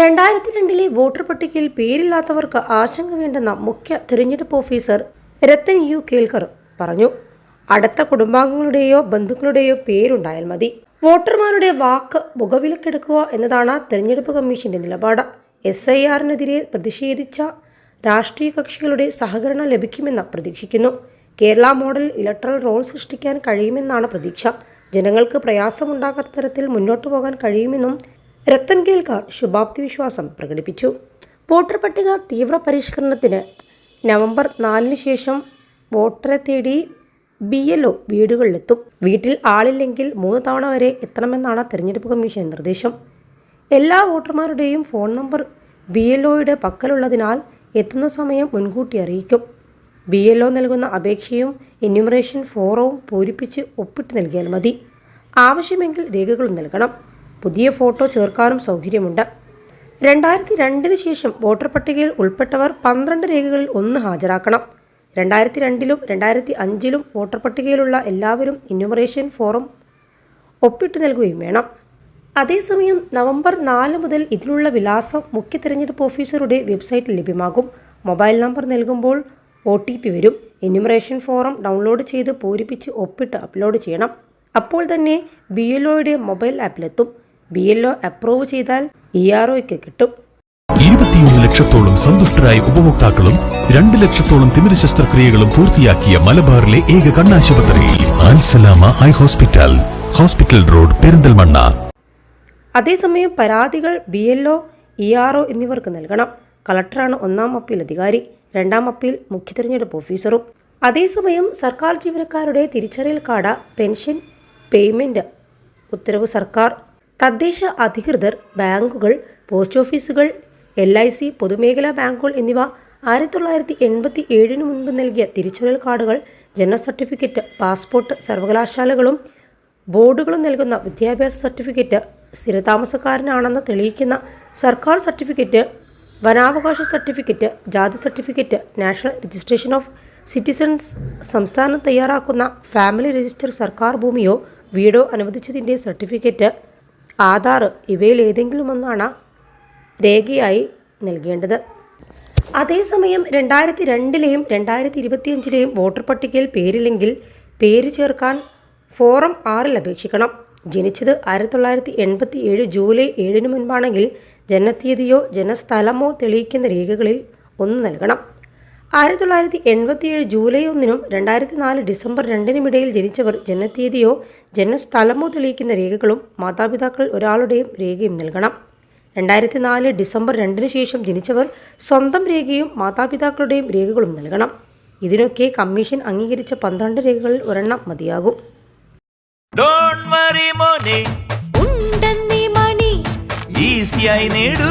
രണ്ടായിരത്തി രണ്ടിലെ വോട്ടർ പട്ടികയിൽ പേരില്ലാത്തവർക്ക് ആശങ്ക വേണ്ടെന്ന മുഖ്യ തിരഞ്ഞെടുപ്പ് ഓഫീസർ രത്തൻ യു കേൽക്കർ പറഞ്ഞു. അടുത്ത കുടുംബാംഗങ്ങളുടെയോ ബന്ധുക്കളുടെയോ പേരുണ്ടായാൽ മതി. വോട്ടർമാരുടെ വാക്ക് മുഖവിലക്കെടുക്കുക എന്നതാണ് തെരഞ്ഞെടുപ്പ് കമ്മീഷന്റെ നിലപാട്. എസ് ഐ ആറിനെതിരെ പ്രതിഷേധിച്ച രാഷ്ട്രീയ കക്ഷികളുടെ സഹകരണം ലഭിക്കുമെന്ന് പ്രതീക്ഷിക്കുന്നു. കേരള മോഡൽ ഇലക്ട്രൽ റോൾ സൃഷ്ടിക്കാൻ കഴിയുമെന്നാണ് പ്രതീക്ഷ. ജനങ്ങൾക്ക് പ്രയാസമുണ്ടാകാത്ത തരത്തിൽ മുന്നോട്ടു പോകാൻ കഴിയുമെന്നും രത്തൻ കേൽക്കാർ ശുഭാപ്തി വിശ്വാസം പ്രകടിപ്പിച്ചു. വോട്ടർ പട്ടിക തീവ്ര പരിഷ്കരണത്തിന് നവംബർ നാലിന് ശേഷം വോട്ടറെ തേടി ബി എൽ ഒ വീടുകളിലെത്തും. വീട്ടിൽ ആളില്ലെങ്കിൽ മൂന്ന് തവണ വരെ എത്തണമെന്നാണ് തെരഞ്ഞെടുപ്പ് കമ്മീഷൻ നിർദ്ദേശം. എല്ലാ വോട്ടർമാരുടെയും ഫോൺ നമ്പർ ബി എൽ ഒയുടെ പക്കലുള്ളതിനാൽ എത്തുന്ന സമയം മുൻകൂട്ടി അറിയിക്കും. ബി എൽ ഒ നൽകുന്ന അപേക്ഷയും എന്യൂമറേഷൻ ഫോറവും പൂരിപ്പിച്ച് ഒപ്പിട്ട് നൽകിയാൽ മതി. ആവശ്യമെങ്കിൽ രേഖകളും നൽകണം. പുതിയ ഫോട്ടോ ചേർക്കാനും സൗകര്യമുണ്ട്. രണ്ടായിരത്തി രണ്ടിന് ശേഷം വോട്ടർ പട്ടികയിൽ ഉൾപ്പെട്ടവർ പന്ത്രണ്ട് രേഖകളിൽ ഒന്ന് ഹാജരാക്കണം. രണ്ടായിരത്തി രണ്ടിലും രണ്ടായിരത്തി അഞ്ചിലും വോട്ടർ പട്ടികയിലുള്ള എല്ലാവരും എന്യൂമറേഷൻ ഫോറം ഒപ്പിട്ട് നൽകുകയും വേണം. അതേസമയം നവംബർ നാല് മുതൽ ഇതിനുള്ള വിലാസം മുഖ്യ തിരഞ്ഞെടുപ്പ് ഓഫീസറുടെ വെബ്സൈറ്റിൽ ലഭ്യമാകും. മൊബൈൽ നമ്പർ നൽകുമ്പോൾ ഒ ടി പി വരും. എന്യൂമറേഷൻ ഫോറം ഡൗൺലോഡ് ചെയ്ത് പൂരിപ്പിച്ച് ഒപ്പിട്ട് അപ്ലോഡ് ചെയ്യണം. അപ്പോൾ തന്നെ ബി എൽ ഒയുടെ മൊബൈൽ ആപ്പിലെത്തും. ബി എൽ ഒ അപ്രൂവ് ചെയ്താൽ ഇ ആർ ഒയ്ക്ക് കിട്ടും. ഇരുപത്തിയൊന്ന് ലക്ഷത്തോളം സന്തുഷ്ടരായ ഉപഭോക്താക്കളും രണ്ട് ലക്ഷത്തോളം തിമിര ശസ്ത്രക്രിയകളും പൂർത്തിയാക്കിയ മലബാറിലെ ഏക കണ്ണാശുപത്രി Al Salama eye hospital hospital road Perinthalmanna. അതേസമയം പരാതികൾ B L O E R O എന്നിവർക്ക് നൽകണം. കളക്ടറാണ് ഒന്നാം അപ്പീൽ അധികാരി രണ്ടാം അപ്പീൽ മുഖ്യ തിരഞ്ഞെടുപ്പ് ഓഫീസറും. അതേസമയം സർക്കാർ ജീവനക്കാരുടെ തിരിച്ചറിയൽ കാർഡ് പെൻഷൻ പേയ്മെന്റ് ഉത്തരവ് സർക്കാർ. തദ്ദേശ അധികൃതർ ബാങ്കുകൾ പോസ്റ്റ് ഓഫീസുകൾ എൽ ഐ സി പൊതുമേഖലാ ബാങ്കുകൾ എന്നിവ ആയിരത്തി തൊള്ളായിരത്തി എൺപത്തി ഏഴിന് മുൻപ് നൽകിയ തിരിച്ചറിയൽ കാർഡുകൾ ജനന സർട്ടിഫിക്കറ്റ് പാസ്പോർട്ട് സർവകലാശാലകളും ബോർഡുകളും നൽകുന്ന വിദ്യാഭ്യാസ സർട്ടിഫിക്കറ്റ് സ്ഥിരതാമസക്കാരനാണെന്ന് തെളിയിക്കുന്ന സർക്കാർ സർട്ടിഫിക്കറ്റ് വനാവകാശ സർട്ടിഫിക്കറ്റ് ജാതി certificate national registration of citizens സംസ്ഥാനം തയ്യാറാക്കുന്ന ഫാമിലി രജിസ്റ്റർ സർക്കാർ ഭൂമിയോ വീടോ അനുവദിച്ചതിന്റെ സർട്ടിഫിക്കറ്റ് ആധാർ ഇവയിൽ ഏതെങ്കിലും ഒന്നാണ് രേഖയായി നൽകേണ്ടത്. അതേസമയം രണ്ടായിരത്തി രണ്ടിലെയും രണ്ടായിരത്തി ഇരുപത്തിയഞ്ചിലെയും വോട്ടർ പട്ടികയിൽ പേരില്ലെങ്കിൽ പേര് ചേർക്കാൻ ഫോറം ആറിൽ അപേക്ഷിക്കണം. ജനിച്ചത് ആയിരത്തി തൊള്ളായിരത്തി എൺപത്തി ഏഴ് ജൂലൈ ഏഴിന് മുൻപാണെങ്കിൽ ജനത്തീയതിയോ ജനസ്ഥലമോ തെളിയിക്കുന്ന രേഖകളിൽ ഒന്ന് നൽകണം. ആയിരത്തി തൊള്ളായിരത്തി എൺപത്തിയേഴ് ജൂലൈ ഒന്നിനും രണ്ടായിരത്തി നാല് ഡിസംബർ രണ്ടിനുമിടയിൽ ജനിച്ചവർ ജനത്തീയതിയോ ജനനസ്ഥലമോ തെളിയിക്കുന്ന രേഖകളും മാതാപിതാക്കൾ ഒരാളുടെയും രേഖയും നൽകണം. രണ്ടായിരത്തി നാല് ഡിസംബർ രണ്ടിന് ശേഷം ജനിച്ചവർ സ്വന്തം രേഖയും മാതാപിതാക്കളുടെയും രേഖകളും നൽകണം. ഇതിനൊക്കെ കമ്മീഷൻ അംഗീകരിച്ച പന്ത്രണ്ട് രേഖകളിൽ ഒരെണ്ണം മതിയാകും. ഡോൺ വറി മോനെ. ഉണ്ടെന്നീ മണി. ഈസിയായി നേടൂ.